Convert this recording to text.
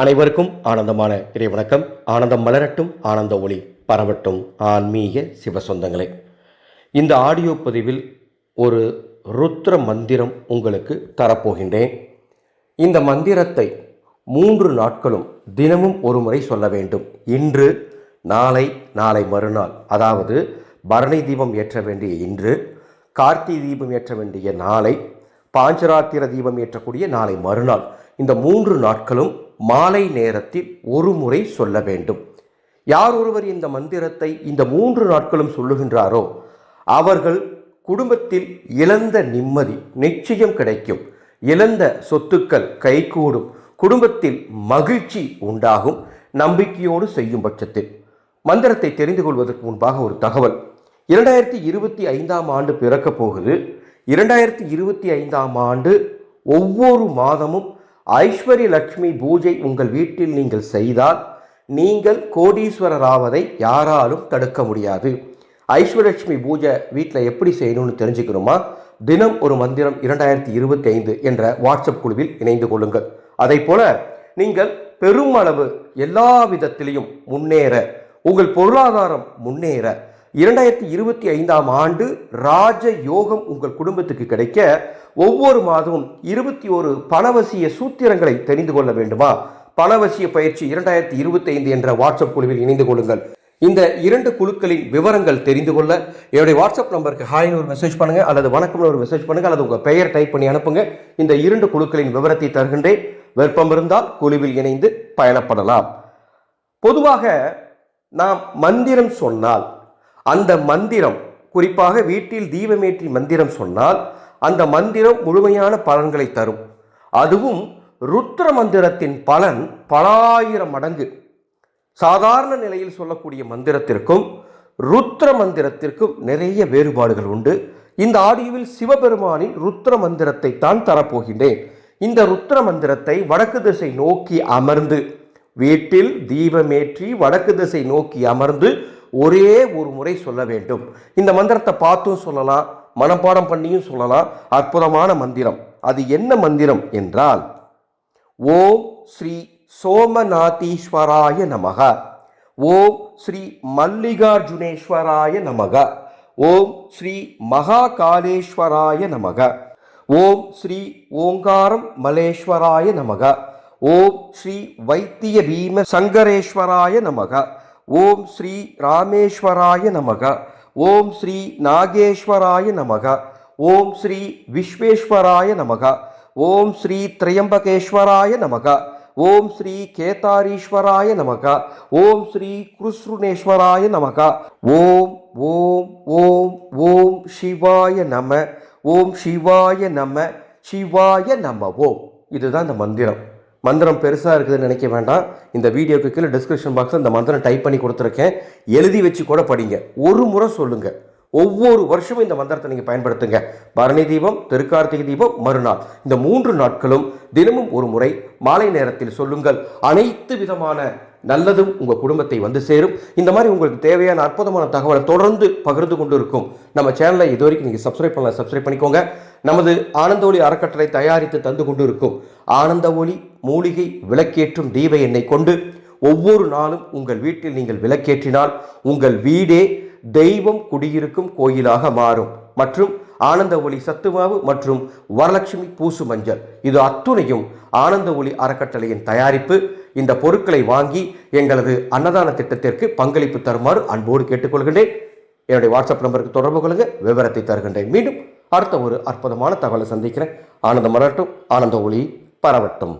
அனைவருக்கும் ஆனந்தமான இறைவணக்கம். ஆனந்தம் மலரட்டும் ஆனந்த ஒளி பரவட்டும். ஆன்மீக சிவசொந்தங்களே இந்த ஆடியோ பதிவில் ஒரு ருத்ர மந்திரம் உங்களுக்கு தரப்போகின்றேன். இந்த மந்திரத்தை மூன்று நாட்களும் தினமும் ஒரு முறை சொல்ல வேண்டும். இன்று நாளை நாளை மறுநாள். அதாவது பரணி தீபம் ஏற்ற வேண்டிய இன்று கார்த்திகை தீபம் ஏற்ற வேண்டிய நாளை பாஞ்சராத்திர தீபம் ஏற்றக்கூடிய நாளை மறுநாள். இந்த மூன்று நாட்களும் மாலை நேரத்தில் ஒரு முறை சொல்ல வேண்டும். யார் ஒருவர் இந்த மந்திரத்தை இந்த மூன்று நாட்களும் சொல்லுகின்றாரோ அவர்கள் குடும்பத்தில் இழந்த நிம்மதி நிச்சயம் கிடைக்கும். இழந்த சொத்துக்கள் கைகூடும். குடும்பத்தில் மகிழ்ச்சி உண்டாகும். நம்பிக்கையோடு செய்யும் பட்சத்தில். மந்திரத்தை தெரிந்து கொள்வதற்கு முன்பாக ஒரு தகவல். இரண்டாயிரத்தி இருபத்தி ஐந்தாம் ஆண்டு பிறக்கப் போகுது. இரண்டாயிரத்தி இருபத்தி ஐந்தாம் ஆண்டு ஒவ்வொரு மாதமும் ஐஸ்வர்ய லட்சுமி பூஜை உங்கள் வீட்டில் நீங்கள் செய்தால் நீங்கள் கோடீஸ்வரர் ஆவதை யாராலும் தடுக்க முடியாது. ஐஸ்வரலட்சுமி பூஜை வீட்டில் எப்படி செய்யணும்னு தெரிஞ்சுக்கணுமா? தினம் ஒரு மந்திரம் இரண்டாயிரத்தி இருபத்தி ஐந்து என்ற வாட்ஸ்அப் குழுவில் இணைந்து கொள்ளுங்கள். அதை போல நீங்கள் பெருமளவு எல்லா விதத்திலையும் முன்னேற உங்கள் பொருளாதாரம் முன்னேற இரண்டாயிரத்தி இருபத்தி ஐந்தாம் ஆண்டு ராஜ யோகம் உங்கள் குடும்பத்துக்கு கிடைக்க ஒவ்வொரு மாதமும் இருபத்தி ஒரு பணவசிய சூத்திரங்களை தெரிந்து கொள்ள வேண்டுமா? பணவசிய பயிற்சி இரண்டாயிரத்தி இருபத்தி ஐந்து என்ற வாட்ஸ்அப் குழுவில் இணைந்து கொள்ளுங்கள். இந்த இரண்டு குழுக்களின் விவரங்கள் தெரிந்து கொள்ள என்னுடைய வாட்ஸ்அப் நம்பருக்கு ஹாய்னு ஒரு மெசேஜ் பண்ணுங்கள் அல்லது வணக்கம்னு ஒரு மெசேஜ் பண்ணுங்கள் அல்லது உங்கள் பெயர் டைப் பண்ணி அனுப்புங்க. இந்த இரண்டு குழுக்களின் விவரத்தை தருகின்றேன். விருப்பம் இருந்தால் குழுவில் இணைந்து பயணப்படலாம். பொதுவாக நாம் மந்திரம் சொன்னால் அந்த மந்திரம் குறிப்பாக வீட்டில் தீபமேற்றி மந்திரம் சொன்னால் அந்த மந்திரம் முழுமையான பலன்களை தரும். அதுவும் ருத்ர மந்திரத்தின் பலன் பலாயிரம் மடங்கு. சாதாரண நிலையில் சொல்லக்கூடிய மந்திரத்திற்கும் ருத்ர மந்திரத்திற்கும் நிறைய வேறுபாடுகள் உண்டு. இந்த ஆடியோவில் சிவபெருமானின் ருத்ர மந்திரத்தை தான் தரப்போகின்றேன். இந்த ருத்ர மந்திரத்தை வடக்கு திசை நோக்கி அமர்ந்து வீட்டில் தீபமேற்றி வடக்கு திசை நோக்கி அமர்ந்து ஒரே ஒரு முறை சொல்ல வேண்டும். இந்த மந்திரத்தை பார்த்தும் சொல்லலாம் மனப்பாடம் பண்ணியும் சொல்லலாம். அற்புதமான மந்திரம். அது என்ன மந்திரம் என்றால் ஓம் ஸ்ரீ சோமநாதீஸ்வராய நமக. ஓம் ஸ்ரீ மல்லிகார்ஜுனேஸ்வராய நமக. ஓம் ஸ்ரீ மகாகாலேஸ்வராய நமக. ஓம் ஸ்ரீ ஓங்காரம் மலேஸ்வராய நமக. ஓம் ஸ்ரீ வைத்திய பீம சங்கரேஸ்வராய நமக. ஓம் ஸ்ரீ ராமேஸ்வராய நமக. ஓம் ஸ்ரீ நாகேஸ்வராய நமக. ஓம் ஸ்ரீ விஸ்வேஸ்வராய நமக. ஓம் ஸ்ரீ திரையம்பகேஸ்வராய நமக. ஓம் ஸ்ரீ கேதாரீஸ்வராய நமக. ஓம் ஸ்ரீ குருஸ்ருணேஸ்வராய நமக. ஓம் ஓம் ஓம் ஓம் சிவாய நம. ஓம் சிவாய நம. சிவாய நம ஓம் இதுதான் இந்த மந்திரம். மந்திரம் பெருசாக இருக்குதுன்னு நினைக்க வேண்டாம். இந்த வீடியோக்கு கீழே டிஸ்கிரிப்ஷன் பாக்ஸில் இந்த மந்திரம் டைப் பண்ணி கொடுத்துருக்கேன். எழுதி வச்சு கூட படிங்க. ஒரு முறை சொல்லுங்கள் ஒவ்வொரு வருஷமும் இந்த மந்திரத்தை நீங்கள் பயன்படுத்துங்க. பரணி தீபம் திருக்கார்த்திகை தீபம் மறுநாள். இந்த மூன்று நாட்களும் தினமும் ஒரு முறை மாலை நேரத்தில் சொல்லுங்கள். அனைத்து விதமான நல்லதும் உங்கள் குடும்பத்தை வந்து சேரும். இந்த மாதிரி உங்களுக்கு தேவையான அற்புதமான தகவலை தொடர்ந்து பகிர்ந்து கொண்டு இருக்கும். நம்ம சேனலை இது வரைக்கும் நீங்கள் சப்ஸ்கிரைப் பண்ணலாம் சப்ஸ்கிரைப் பண்ணிக்கோங்க. நமது ஆனந்த ஒளி அறக்கட்டளை தயாரித்து தந்து கொண்டு இருக்கும் ஆனந்த ஒளி மூலிகை விளக்கேற்றும் தீப எண்ணெய் கொண்டு ஒவ்வொரு நாளும் உங்கள் வீட்டில் நீங்கள் விளக்கேற்றினால் உங்கள் வீடே தெய்வம் குடியிருக்கும் கோயிலாக மாறும். மற்றும் ஆனந்த ஒளி சத்துமாவு மற்றும் வரலட்சுமி பூசு மஞ்சள். இது அத்துணையும் ஆனந்த ஒளி அறக்கட்டளையின் தயாரிப்பு. இந்த பொருட்களை வாங்கி எங்களது அன்னதான திட்டத்திற்கு பங்களிப்பு தருமாறு அன்போடு கேட்டுக்கொள்கின்றேன். என்னுடைய வாட்ஸ்அப் நம்பருக்கு தொடர்பு கொள்ளுங்கள் விவரத்தை தருகின்றேன். மீண்டும் அடுத்த ஒரு அற்புதமான தகவலை சந்திக்கிறேன். ஆனந்தம் மலரட்டும். ஆனந்த ஒளி பரவட்டும்.